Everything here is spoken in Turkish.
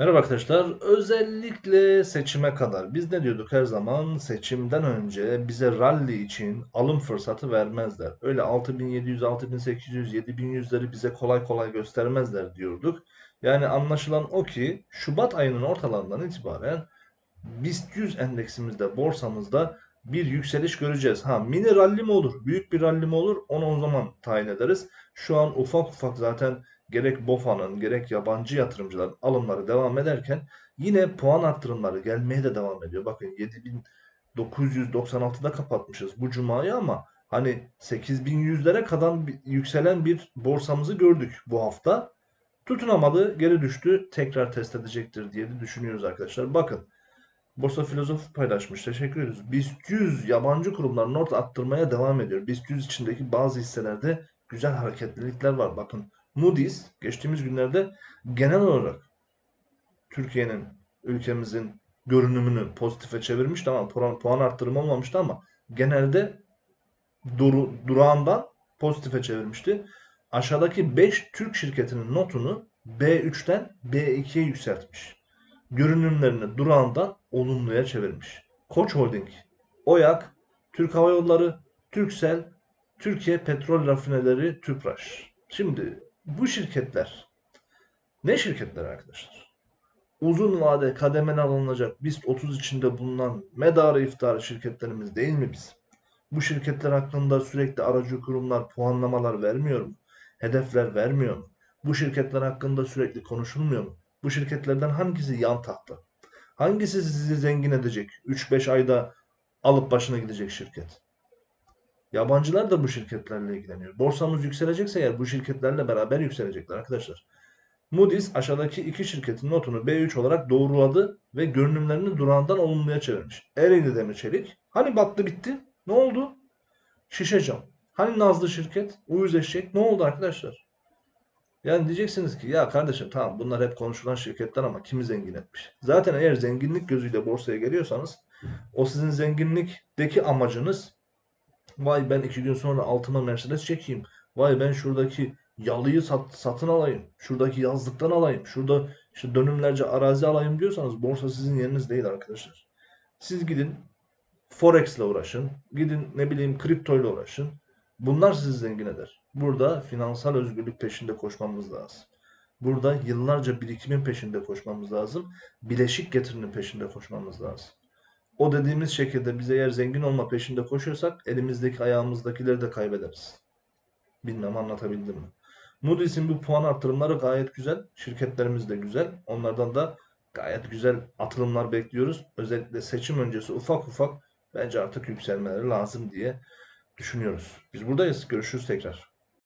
Merhaba arkadaşlar. Özellikle seçime kadar biz ne diyorduk her zaman? Seçimden önce bize rally için alım fırsatı vermezler. Öyle 6700, 6800, 7100'leri bize kolay kolay göstermezler diyorduk. Yani anlaşılan o ki Şubat ayının ortalarından itibaren BIST 100 endeksimizde, borsamızda bir yükseliş göreceğiz. Ha mini rally mi olur? Büyük bir rally mi olur? Onu o zaman tayin ederiz. Şu an ufak ufak zaten gerek BOFA'nın gerek yabancı yatırımcıların alımları devam ederken yine puan arttırımları gelmeye de devam ediyor. Bakın 7996'da kapatmışız bu cumayı ama hani 8100'lere kadar yükselen bir borsamızı gördük bu hafta. Tutunamadı, geri düştü. Tekrar test edecektir diye de düşünüyoruz arkadaşlar. Bakın Borsa Filozofu paylaşmış. Teşekkür ediyoruz. BIST 100 yabancı kurumlar not attırmaya devam ediyor. BIST 100 içindeki bazı hisselerde güzel hareketlilikler var. Bakın Moody's geçtiğimiz günlerde genel olarak Türkiye'nin, ülkemizin görünümünü pozitife çevirmişti ama puan, puan arttırımı olmamıştı ama genelde duru, durağından pozitife çevirmişti. Aşağıdaki 5 Türk şirketinin notunu B3'ten B2'ye yükseltmiş. Görünümlerini durağından olumluya çevirmiş. Koç Holding, OYAK, Türk Hava Yolları, Türksel, Türkiye Petrol Rafineleri, Tüpraş. Şimdi bu şirketler ne şirketler arkadaşlar? Uzun vade kademeli alınacak BIST 30 içinde bulunan medarı iftarı şirketlerimiz değil mi biz? Bu şirketler hakkında sürekli aracı kurumlar puanlamalar vermiyor mu? Hedefler vermiyor mu? Bu şirketler hakkında sürekli konuşulmuyor mu? Bu şirketlerden hangisi yan tahta? Hangisi sizi zengin edecek? 3-5 ayda alıp başına gidecek şirket. Yabancılar da bu şirketlerle ilgileniyor. Borsamız yükselecekse eğer bu şirketlerle beraber yükselecekler arkadaşlar. Moody's aşağıdaki iki şirketin notunu B3 olarak doğruladı ve görünümlerini durağından olumluya çevirmiş. Ereğli Demir Çelik. Hani battı bitti? Ne oldu? Şişe cam. Hani Nazlı şirket? Uyuz eşek. Ne oldu arkadaşlar? Yani diyeceksiniz ki ya kardeşim tamam bunlar hep konuşulan şirketler ama kimi zengin etmiş? Zaten eğer zenginlik gözüyle borsaya geliyorsanız o sizin zenginlikteki amacınız vay ben iki gün sonra altıma Mercedes çekeyim. Vay ben şuradaki yalıyı sat, satın alayım. Şuradaki yazlıktan alayım. Şurada işte dönümlerce arazi alayım diyorsanız borsa sizin yeriniz değil arkadaşlar. Siz gidin Forex ile uğraşın. Gidin ne bileyim kripto ile uğraşın. Bunlar sizi zengin eder. Burada finansal özgürlük peşinde koşmamız lazım. Burada yıllarca birikimin peşinde koşmamız lazım. Bileşik getirinin peşinde koşmamız lazım. O dediğimiz şekilde biz eğer zengin olma peşinde koşuyorsak elimizdeki ayağımızdakileri de kaybederiz. Bilmem anlatabildim mi? Moody's'in bu puan artırımları gayet güzel. Şirketlerimiz de güzel. Onlardan da gayet güzel atılımlar bekliyoruz. Özellikle seçim öncesi ufak ufak bence artık yükselmeleri lazım diye düşünüyoruz. Biz buradayız. Görüşürüz tekrar.